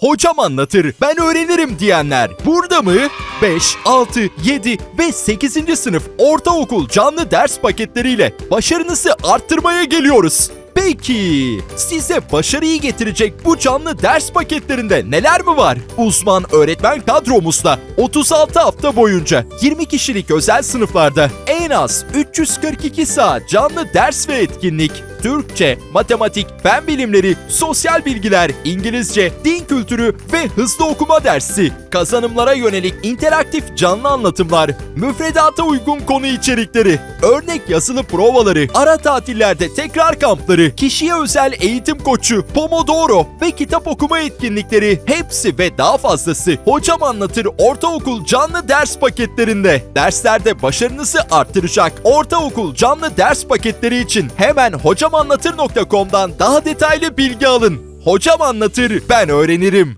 Hocam anlatır, ben öğrenirim diyenler burada mı? 5, 6, 7 ve 8. sınıf ortaokul canlı ders paketleriyle başarınızı arttırmaya geliyoruz. Peki, size başarıyı getirecek bu canlı ders paketlerinde neler mi var? Uzman öğretmen kadromuzla 36 hafta boyunca 20 kişilik özel sınıflarda en az 342 saat canlı ders ve etkinlik, Türkçe, matematik, fen bilimleri, sosyal bilgiler, İngilizce, din kültürü ve hızlı okuma dersi, kazanımlara yönelik interaktif canlı anlatımlar, müfredata uygun konu içerikleri, örnek yazılı provaları, ara tatillerde tekrar kampları, kişiye özel eğitim koçu, Pomodoro ve kitap okuma etkinlikleri hepsi ve daha fazlası Hocam Anlatır Ortaokul canlı ders paketlerinde. Derslerde başarınızı arttıracak ortaokul canlı ders paketleri için hemen hocamanlatır.com'dan daha detaylı bilgi alın. Hocam anlatır, ben öğrenirim.